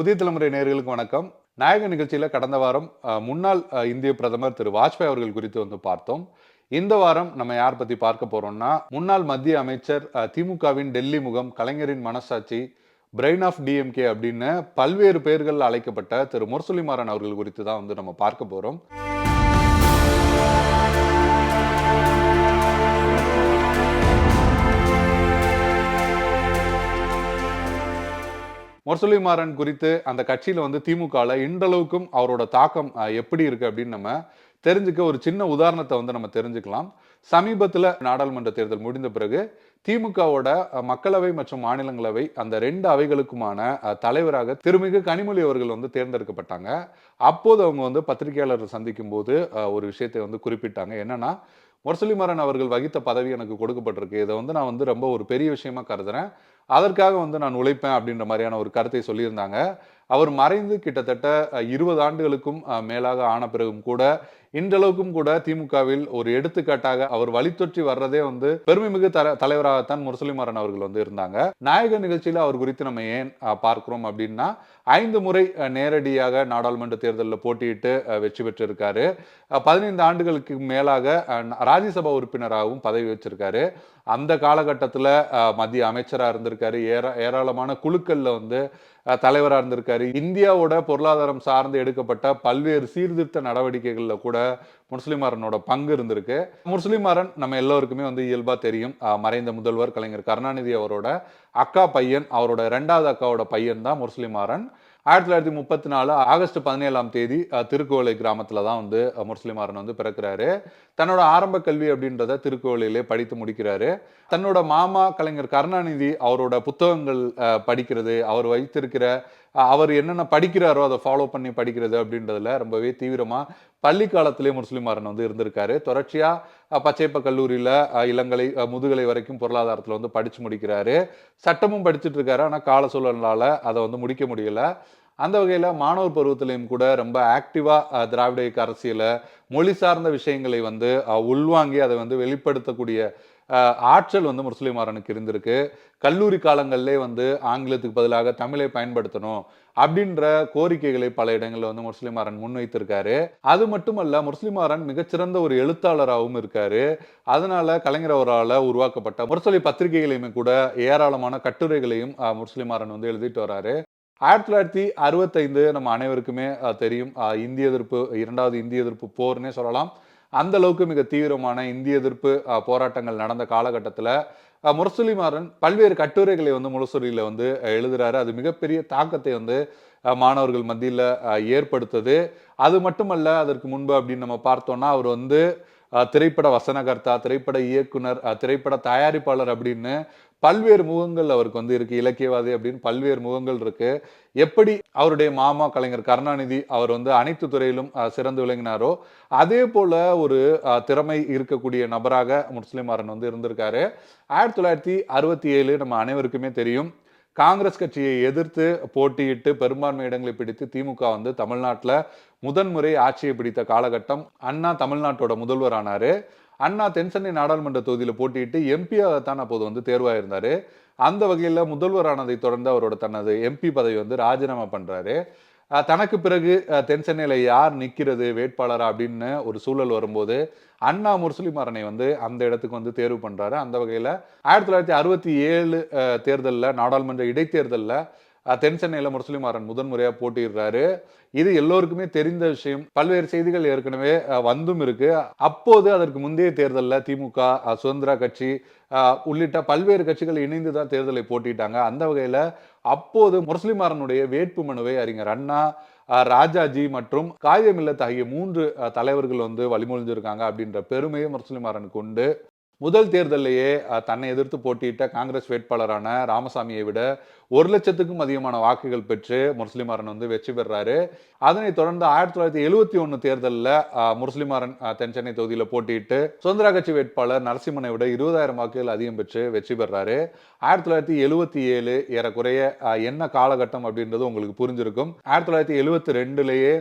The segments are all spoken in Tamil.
புதிய தலைமுறை நேர்களுக்கு வணக்கம். நாயக நிகழ்ச்சியில் கடந்த வாரம் முன்னாள் இந்திய பிரதமர் திரு வாஜ்பாய் அவர்கள் குறித்து வந்து பார்த்தோம். இந்த வாரம் நம்ம யார் பத்தி பார்க்க போறோம்னா முன்னாள் மத்திய அமைச்சர் அஹ், திமுகவின் டெல்லி முகம் கலைஞரின் மனசாட்சி பிரெயின் ஆஃப் டிஎம்கே அப்படின்னு பல்வேறு பெயர்கள் அழைக்கப்பட்ட திரு முரசொலிமாறன் அவர்கள் குறித்து தான் வந்து நம்ம பார்க்க போறோம் முரசொலிமாறன் குறித்து அந்த கட்சியில் வந்து திமுகவில் இன்றளவுக்கும் அவரோட தாக்கம் எப்படி இருக்குது அப்படின்னு நம்ம தெரிஞ்சுக்க ஒரு சின்ன உதாரணத்தை வந்து நம்ம தெரிஞ்சுக்கலாம். சமீபத்தில் நாடாளுமன்ற தேர்தல் முடிந்த பிறகு திமுகவோட மக்களவை மற்றும் மாநிலங்களவை அந்த ரெண்டு அவைகளுக்குமான தலைவராக திருமிகு கனிமொழி அவர்கள் வந்து தேர்ந்தெடுக்கப்பட்டாங்க. அப்போது அவங்க வந்து பத்திரிகையாளர்கள் சந்திக்கும் போது ஒரு விஷயத்தை வந்து குறிப்பிட்டாங்க. என்னன்னா முரசொலிமாறன் அவர்கள் வகித்த பதவி எனக்கு கொடுக்கப்பட்டிருக்கு. இதை வந்து நான் வந்து ரொம்ப ஒரு பெரிய விஷயமா கருதுறேன். அதற்காக வந்து நான் உழைப்பேன் அப்படின்ற மாதிரியான ஒரு கருத்தை சொல்லியிருந்தாங்க. அவர் மறைந்து கிட்டத்தட்ட இருபது ஆண்டுகளுக்கும் மேலாக ஆன பிறகும் கூட இன்றளவுக்கும் கூட திமுகவில் ஒரு எடுத்துக்காட்டாக அவர் வழித்தொற்றி வர்றதே வந்து பெருமைமிகு தர தலைவராகத்தான் முரசொலிமாறன் அவர்கள் வந்து இருந்தாங்க. நாயக நிகழ்ச்சியில் அவர் குறித்து நம்ம ஏன் பார்க்கிறோம் அப்படின்னா ஐந்து முறை நேரடியாக நாடாளுமன்ற தேர்தலில் போட்டியிட்டு வெற்றி பெற்றிருக்காரு. பதினைந்து ஆண்டுகளுக்கு மேலாக ராஜ்யசபா உறுப்பினராகவும் பதவி வச்சிருக்காரு. அந்த காலகட்டத்தில் மத்திய அமைச்சராக இருந்திருக்காரு. ஏரா ஏராளமான குழுக்களில் வந்து தலைவராக இருந்திருக்காரு. இந்தியாவோட பொருளாதாரம் சார்ந்து எடுக்கப்பட்ட பல்வேறு சீர்திருத்த நடவடிக்கைகளில் கூட முஸ்லிமாரனோட பங்கு இருந்திருக்கு. முஸ்லிமாரன் நம்ம எல்லோருக்குமே வந்து இயல்பாக தெரியும். மறைந்த முதல்வர் கலைஞர் கருணாநிதி அவரோட அக்கா பையன் அவரோட ரெண்டாவது அக்காவோட பையன் தான் முஸ்லிமாரன். ஆயிரத்தி தொள்ளாயிரத்தி முப்பத்தி நாலு ஆகஸ்ட் பதினேழாம் தேதி திருக்கோவிலை கிராமத்தில் தான் வந்து அஹ், முஸ்லிமாரன் வந்து பிறக்கிறாரு. தன்னோட ஆரம்ப கல்வி அப்படின்றத திருக்குவளையிலே படித்து முடிக்கிறாரு. தன்னோட மாமா கலைஞர் கருணாநிதி அவரோட புத்தகங்கள் படிக்கிறது அவர் வைத்திருக்கிற அவர் என்னென்ன படிக்கிறாரோ அதை ஃபாலோ பண்ணி படிக்கிறது அப்படின்றதுல ரொம்பவே தீவிரமாக பள்ளி காலத்திலே முஸ்லிமாரன் வந்து இருந்திருக்காரு. தொடர்ச்சியாக பச்சைப்ப கல்லூரியில் இளங்கலை முதுகலை வரைக்கும் பொருளாதாரத்தில் வந்து படித்து முடிக்கிறாரு. சட்டமும் படிச்சுட்டு இருக்காரு ஆனால் கால சூழலால் அதை வந்து முடிக்க முடியலை. அந்த வகையில் மாணவர் பருவத்திலையும் கூட ரொம்ப ஆக்டிவாக திராவிட இயக்க அரசியல மொழி சார்ந்த விஷயங்களை வந்து உள்வாங்கி அதை வந்து வெளிப்படுத்தக்கூடிய ஆற்றல் வந்து முஸ்லிமாரனுக்கு இருந்திருக்கு. கல்லூரி காலங்களிலே வந்து ஆங்கிலத்துக்கு பதிலாக தமிழை பயன்படுத்தணும் அப்படின்ற கோரிக்கைகளை பல இடங்களில் வந்து முஸ்லிமாரன் முன்வைத்திருக்காரு. அது மட்டுமல்ல முஸ்லிமாரன் மிகச்சிறந்த ஒரு எழுத்தாளராகவும் இருக்காரு. அதனால கலைஞர் அவரால் உருவாக்கப்பட்ட முரசொலி பத்திரிகைகளையுமே கூட ஏராளமான கட்டுரைகளையும் முஸ்லீம் முஸ்லிமாரன் வந்து எழுதிட்டு வராரு. ஆயிரத்தி தொள்ளாயிரத்தி அறுபத்தைந்து நம்ம அனைவருக்குமே தெரியும். இந்திய எதிர்ப்பு இரண்டாவது இந்திய எதிர்ப்பு போர்னே சொல்லலாம். அந்த அளவுக்கு மிக தீவிரமான இந்திய எதிர்ப்பு போராட்டங்கள் நடந்த காலகட்டத்தில் முரசொலிமாறன் பல்வேறு கட்டுரைகளை வந்து முரசொலியில் வந்து எழுதுகிறாரு எழுதுறாரு. அது மிகப்பெரிய தாக்கத்தை வந்து மாணவர்கள் மத்தியில் ஏற்படுத்துது. அது மட்டுமல்ல அதற்கு முன்பு அப்படின்னு நம்ம பார்த்தோம்னா அவர் வந்து திரைப்பட வசனகர்த்தா திரைப்பட இயக்குனர் திரைப்பட தயாரிப்பாளர் அப்படின்னு பல்வேறு முகங்கள் அவருக்கு வந்து இருக்கு. இலக்கியவாதி அப்படின்னு பல்வேறு முகங்கள் இருக்கு. எப்படி அவருடைய மாமா கலைஞர் கருணாநிதி அவர் வந்து அனைத்து துறையிலும் சிறந்து விளங்கினாரோ அதே போல ஒரு திறமை இருக்கக்கூடிய நபராக முஸ்லிமாறன் வந்து இருந்திருக்காரு. ஆயிரத்தி தொள்ளாயிரத்தி அறுபத்தி ஏழு நம்ம அனைவருக்குமே தெரியும். காங்கிரஸ் கட்சியை எதிர்த்து போட்டியிட்டு பெரும்பான்மை இடங்களை பிடித்து திமுக வந்து தமிழ்நாட்டில் முதன்முறை ஆட்சியை பிடித்த காலகட்டம் அண்ணா தமிழ்நாட்டோட முதல்வர் ஆனாரு அண்ணா தென்சென்னை நாடாளுமன்ற தொகுதியில் போட்டியிட்டு எம்பியாகத்தான் அப்போது வந்து தேர்வாயிருந்தாரு. அந்த வகையில் முதல்வரானதை தொடர்ந்து அவரோட தனது எம்பி பதவி வந்து ராஜினாமா பண்ணுறாரு தனக்கு பிறகு தென்சென்னையில் யார் நிற்கிறது வேட்பாளரா அப்படின்னு ஒரு சூழல் வரும்போது அண்ணா முரசொலிமாறனை வந்து அந்த இடத்துக்கு வந்து தேர்வு பண்ணுறாரு அந்த வகையில் ஆயிரத்தி தொள்ளாயிரத்தி அறுபத்தி ஏழு தேர்தலில் நாடாளுமன்ற இடைத்தேர்தலில் தென் சென்னையில முரசொலிமாறன் முதன்முறையாக போட்டியிடுறாரு. இது எல்லோருக்குமே தெரிந்த விஷயம். பல்வேறு செய்திகள் ஏற்கனவே வந்தும் இருக்கு. அப்போது அதற்கு முந்தைய தேர்தலில் திமுக சுதந்திரா கட்சி உள்ளிட்ட பல்வேறு கட்சிகள் இணைந்து தான் தேர்தலை போட்டிட்டாங்க. அந்த வகையில் அப்போது முரசொலிமாறனுடைய வேட்பு மனுவை அறிஞர் அண்ணா ராஜாஜி மற்றும் காயமில்லத் ஆகிய மூன்று தலைவர்கள் வந்து வழிமொழிஞ்சிருக்காங்க அப்படின்ற பெருமையை முரசொலிமாறனுக்கு உண்டு. முதல் தேர்தலிலேயே தன்னை எதிர்த்து போட்டியிட்ட காங்கிரஸ் வேட்பாளரான ராமசாமியை விட ஒரு லட்சத்துக்கும் அதிகமான வாக்குகள் பெற்று முரசொலிமாறன் வந்து வெற்றி பெறாரு. அதனைத் தொடர்ந்து ஆயிரத்தி தொள்ளாயிரத்தி எழுபத்தி ஒன்று தேர்தலில் முரசொலிமாறன் தென் சென்னை தொகுதியில் போட்டியிட்டு சுதந்திர கட்சி வேட்பாளர் நரசிம்மனை விட இருபதாயிரம் வாக்குகள் அதிகம் பெற்று வெற்றி பெறாரு. ஆயிரத்தி தொள்ளாயிரத்தி எழுபத்தி ஏழு ஏறக்குறைய என்ன காலகட்டம் அப்படின்றது உங்களுக்கு புரிஞ்சிருக்கும். ஆயிரத்தி தொள்ளாயிரத்தி எழுபத்தி ரெண்டுலேயே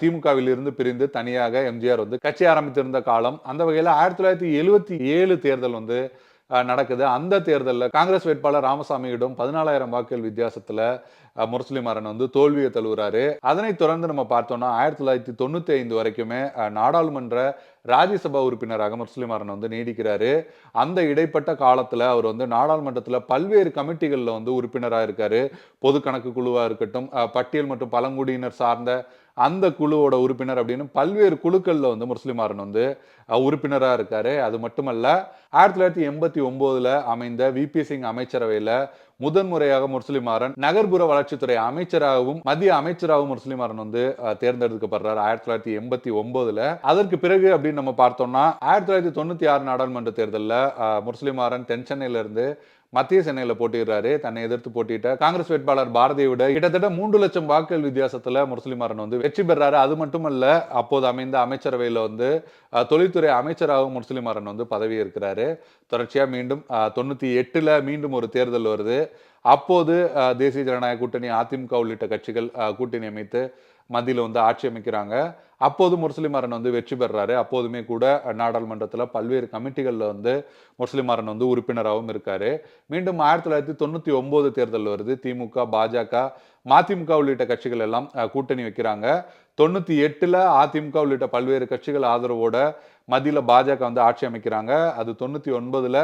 திமுகவில் இருந்து பிரிந்து தனியாக எம்ஜிஆர் வந்து கட்சி ஆரம்பித்திருந்த காலம். அந்த வகையில் ஆயிரத்தி தொள்ளாயிரத்தி எழுபத்தி ஏழு தேர்தல் வந்து நடக்குது. அந்த தேர்தலில் காங்கிரஸ் வேட்பாளர் ராமசாமியிடம் பதினாலாயிரம் வாக்குகள் வித்தியாசத்தில் அஹ், முரசொலி மாறன் வந்து தோல்வியை தழுவுறாரு. அதனைத் தொடர்ந்து நம்ம பார்த்தோம்னா ஆயிரத்தி தொள்ளாயிரத்தி தொண்ணூத்தி ஐந்து வரைக்குமே நாடாளுமன்ற ராஜ்யசபா உறுப்பினராக முரசொலி மாறன் வந்து நீடிக்கிறாரு. அந்த இடைப்பட்ட காலத்துல அவர் வந்து நாடாளுமன்றத்துல பல்வேறு கமிட்டிகளில் வந்து உறுப்பினராக இருக்காரு. பொது கணக்கு குழுவாக இருக்கட்டும் பட்டியல் மற்றும் பழங்குடியினர் சார்ந்த அந்த குழுவோட உறுப்பினர் அப்படின்னு பல்வேறு குழுக்களில் வந்து முஸ்லிம் மாறன் வந்து உறுப்பினராக இருக்காரு. அது மட்டுமல்ல ஆயிரத்தி தொள்ளாயிரத்தி எண்பத்தி ஒம்போதில் அமைந்த விபி சிங் அமைச்சரவையில் முதன்முறையாக முஸ்லிம் நகர்ப்புற வளர்ச்சித்துறை அமைச்சராகவும் மத்திய அமைச்சராகவும் முஸ்லிம் மாறன் வந்து தேர்ந்தெடுக்கப்படுறார் தேர்ந்தெடுக்கப்படுறாரு. ஆயிரத்தி தொள்ளாயிரத்தி எண்பத்தி ஒன்பதுல அதற்கு பிறகு அப்படின்னு நம்ம பார்த்தோம்னா ஆயிரத்தி தொள்ளாயிரத்தி தொண்ணூத்தி ஆறு நாடாளுமன்ற தேர்தலில் முஸ்லிம் மாறன் தென் சென்னையில இருந்து மத்திய சென்னையில் போட்டிடுறாரு தன்னை எதிர்த்து போட்டிட்ட காங்கிரஸ் வேட்பாளர் பாரதியை விட கிட்டத்தட்ட மூன்று லட்சம் வாக்குகள் வித்தியாசத்தில் முஸ்லிம் வந்து வெற்றி பெறாரு. அது மட்டுமல்ல அப்போது அமைந்த அமைச்சரவையில் வந்து தொழில்துறை அமைச்சராகவும் முஸ்லிம் வந்து பதவி இருக்கிறாரு தொடர்ச்சியாக மீண்டும் தொண்ணூற்றி எட்டில் மீண்டும் ஒரு தேர்தல் வருது. அப்போது தேசிய ஜனநாயக கூட்டணி அதிமுக உள்ளிட்ட கட்சிகள் கூட்டணி அமைத்து மத்தியில் வந்து ஆட்சி அமைக்கிறாங்க. அப்போது முரசலிமாறன் வந்து வெற்றி பெறாரு அப்போதுமே கூட நாடாளுமன்றத்தில் பல்வேறு கமிட்டிகளில் வந்து முரசலிமாறன் வந்து உறுப்பினராகவும் இருக்காரு. மீண்டும் ஆயிரத்தி தொள்ளாயிரத்தி தொண்ணூற்றி ஒம்பது தேர்தல் வருது. திமுக பாஜக மதிமுக உள்ளிட்ட கட்சிகள் எல்லாம் கூட்டணி வைக்கிறாங்க. தொண்ணூற்றி எட்டில் அதிமுக உள்ளிட்ட பல்வேறு கட்சிகள் ஆதரவோட மத்தியில் பாஜக வந்து ஆட்சி அமைக்கிறாங்க. அது தொண்ணூற்றி ஒன்பதில்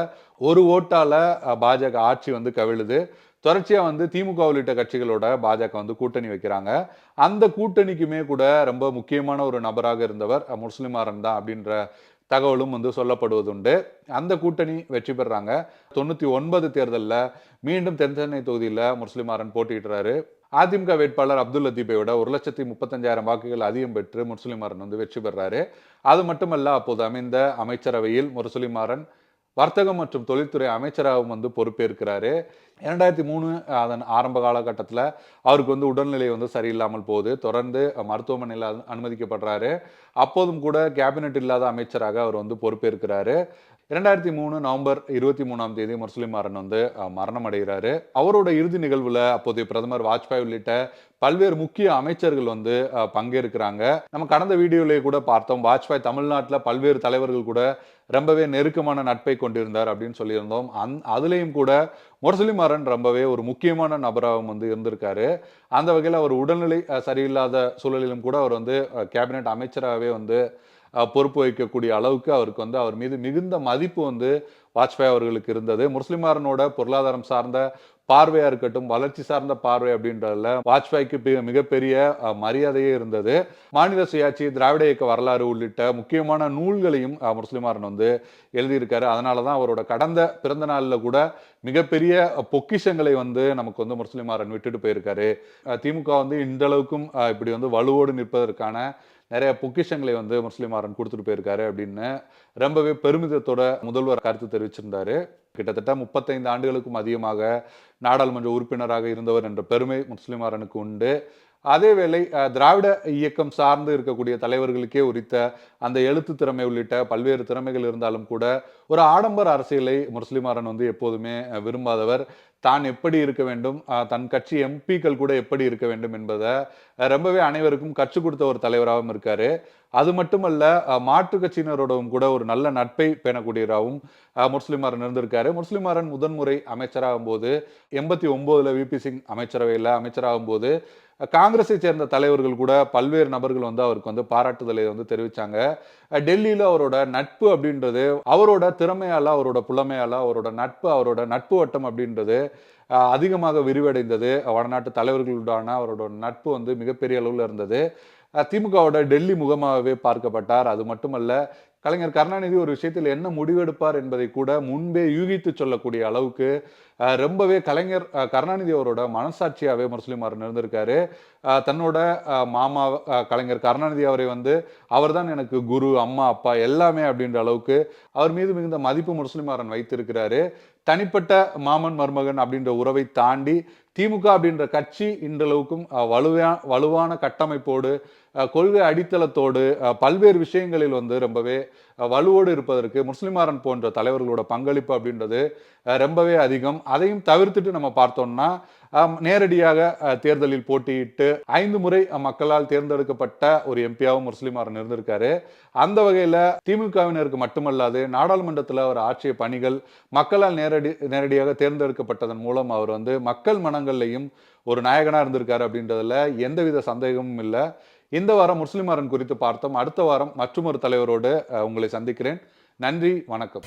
ஒரு ஓட்டால் பாஜக ஆட்சி வந்து கவிழுது. தொடர்ச்சியாக வந்து திமுக உள்ளிட்ட கட்சிகளோட பாஜக வந்து கூட்டணி வைக்கிறாங்க. அந்த கூட்டணிக்குமே கூட ரொம்ப முக்கியமான ஒரு நபராக இருந்தவர் முஸ்லிமாரன் தான் அப்படின்ற தகவலும் வந்து சொல்லப்படுவதுண்டு. அந்த கூட்டணி வெற்றி பெறாங்க. தொண்ணூற்றி ஒன்பது தேர்தலில் மீண்டும் தென் சென்னை தொகுதியில் முஸ்லிமாரன் மாறன் போட்டியிடுறாரு. அதிமுக வேட்பாளர் அப்துல் லத்தீபை விட ஒரு லட்சத்தி முப்பத்தஞ்சாயிரம் வாக்குகள் அதிகம் பெற்று முஸ்லிம் மாறன் வந்து வெற்றி பெறாரு. அது மட்டுமல்ல அப்போது அமைந்த அமைச்சரவையில் முரசொலிமாறன் வர்த்தகம் மற்றும் தொழில்துறை அமைச்சராகவும் வந்து பொறுப்பேற்கிறாரு. இரண்டாயிரத்தி மூணு அதன் ஆரம்ப காலகட்டத்தில் அவருக்கு வந்து உடல்நிலை வந்து சரியில்லாமல் போகுது. தொடர்ந்து மருத்துவமனையில் அனுமதிக்கப்படுறாரு. அப்போதும் கூட கேபினெட் இல்லாத அமைச்சராக அவர் வந்து பொறுப்பேற்கிறாரு. இரண்டாயிரத்தி மூணு நவம்பர் இருபத்தி மூணாம் தேதி முஸ்லிம் மாறன் வந்து மரணம் அடைகிறாரு அவரோட இறுதி நிகழ்வுல அப்போதைய பிரதமர் வாஜ்பாய் உள்ளிட்ட பல்வேறு முக்கிய அமைச்சர்கள் வந்து பங்கேற்கிறாங்க. நம்ம கடந்த வீடியோலேயே கூட பார்த்தோம் வாஜ்பாய் தமிழ்நாட்டில் பல்வேறு தலைவர்கள் கூட ரொம்பவே நெருக்கமான நட்பை கொண்டிருந்தார் அப்படின்னு சொல்லியிருந்தோம். அந் அதுலேயும் கூட முரசொலி மாறன் ரொம்பவே ஒரு முக்கியமான நபராகவும் வந்து இருந்திருக்காரு. அந்த வகையில் அவர் உடல்நிலை சரியில்லாத சூழலிலும் கூட அவர் வந்து கேபினெட் அமைச்சராகவே வந்து பொறுப்பு வகிக்கக்கூடிய அளவுக்கு அவருக்கு வந்து அவர் மீது மிகுந்த மதிப்பு வந்து வாஜ்பாய் அவர்களுக்கு இருந்தது. முஸ்லிமாரனோட பொருளாதாரம் சார்ந்த பார்வையாக இருக்கட்டும் வளர்ச்சி சார்ந்த பார்வை அப்படின்றதுல வாஜ்பாய்க்கு மிகப்பெரிய மரியாதையே இருந்தது. மாநில சுயாட்சி திராவிட இயக்க வரலாறு உள்ளிட்ட முக்கியமான நூல்களையும் முஸ்லிமாரன் வந்து எழுதியிருக்காரு. அதனால தான் அவரோட கடந்த பிறந்த நாளில் கூட மிகப்பெரிய பொக்கிஷங்களை வந்து நமக்கு வந்து முஸ்லிமாரன் விட்டுட்டு போயிருக்காரு. திமுக வந்து இந்த அளவுக்கும் இப்படி வந்து வலுவோடு நிற்பதற்கான நிறைய பொக்கிஷங்களை வந்து முஸ்லிமாரன் மாறன் கொடுத்துட்டு போயிருக்காரு அப்படின்னு ரொம்பவே பெருமிதத்தோட முதல்வர் கருத்து தெரிவிச்சிருந்தாரு. கிட்டத்தட்ட முப்பத்தைந்து ஆண்டுகளுக்கும் அதிகமாக நாடாளுமன்ற உறுப்பினராக இருந்தவர் என்ற பெருமை முஸ்லிமாரனுக்கு உண்டு. அதேவேளை திராவிட இயக்கம் சார்ந்து இருக்கக்கூடிய தலைவர்களுக்கே உரித்த அந்த எழுத்து திறமை உள்ளிட்ட பல்வேறு திறமைகள் இருந்தாலும் கூட ஒரு ஆடம்பர அரசியலை முஸ்லிம் வந்து எப்போதுமே விரும்பாதவர். தான் எப்படி இருக்க வேண்டும்? தன் கட்சி எம்பிக்கள் கூட எப்படி இருக்க வேண்டும் என்பதை ரொம்பவே அனைவருக்கும் கற்றுக் கொடுத்த ஒரு தலைவராகவும் இருக்காரு. அது மட்டுமல்ல மாற்று கட்சியினரோடவும் கூட ஒரு நல்ல நட்பை பேணக்கூடியவராகவும் முஸ்லிமாரன் இருந்திருக்காரு. முஸ்லிமாரன் முதன்முறை அமைச்சராகும் போது எண்பத்தி ஒம்போதில் விபி சிங் அமைச்சரவையில் அமைச்சராகும் போது காங்கிரஸை சேர்ந்த தலைவர்கள் கூட பல்வேறு நபர்கள் வந்து அவருக்கு வந்து பாராட்டுதலை வந்து தெரிவித்தாங்க டெல்லியில் அவரோட நட்பு அப்படின்றது அவரோட திறமையால் அவரோட புலமையால் அவரோட நட்பு அவரோட நட்பு வட்டம் அப்படின்றது அதிகமாக விரிவடைந்தது. வடநாட்டு தலைவர்களுடான அவரோட நட்பு வந்து மிகப்பெரிய அளவில் இருந்தது. திமுகவோட டெல்லி முகமாகவே பார்க்கப்பட்டார். அது மட்டுமல்ல கலைஞர் கருணாநிதி ஒரு விஷயத்தில் என்ன முடிவெடுப்பார் என்பதை கூட முன்பே யூகித்து சொல்லக்கூடிய அளவுக்கு ரொம்பவே கலைஞர் கருணாநிதி அவரோட மனசாட்சியாவே முஸ்லிம் மாறன் இருந்திருக்காரு அஹ், தன்னோட மாமா கலைஞர் கருணாநிதி அவரை வந்து அவர் தான் எனக்கு குரு அம்மா அப்பா எல்லாமே அப்படின்ற அளவுக்கு அவர் மீது மிகுந்த மதிப்பு முஸ்லிம் வைத்திருக்கிறாரு. தனிப்பட்ட மாமன் மருமகன் அப்படின்ற உறவை தாண்டி திமுக அப்படின்ற கட்சி இன்றளவுக்கும் வலுவான வலுவான கட்டமைப்போடு கொள்கை அடித்தளத்தோடு பல்வேறு விஷயங்களில் வந்து ரொம்பவே வலுவோடு இருப்பதற்கு முஸ்லிமாரன் போன்ற தலைவர்களோட பங்களிப்பு அப்படின்றது ரொம்பவே அதிகம். அதையும் தவிர்த்துட்டு நம்ம பார்த்தோம்னா நேரடியாக தேர்தலில் போட்டியிட்டு ஐந்து முறை மக்களால் தேர்ந்தெடுக்கப்பட்ட ஒரு எம்பியாவும் முஸ்லிமாரன் இருந்திருக்காரு. அந்த வகையில் திமுகவினருக்கு மட்டுமல்லாது நாடாளுமன்றத்தில் அவர் ஆற்றிய பணிகள் மக்களால் நேரடி நேரடியாக தேர்ந்தெடுக்கப்பட்டதன் மூலம் அவர் வந்து மக்கள் மனங்கள்லையும் ஒரு நாயகனாக இருந்திருக்காரு அப்படின்றதுல எந்தவித சந்தேகமும் இல்லை. இந்த வாரம் முஸ்லிமாரன் குறித்து பார்த்தோம். அடுத்த வாரம் மற்றொரு தலைவரோடு உங்களை சந்திக்கிறேன். நன்றி வணக்கம்.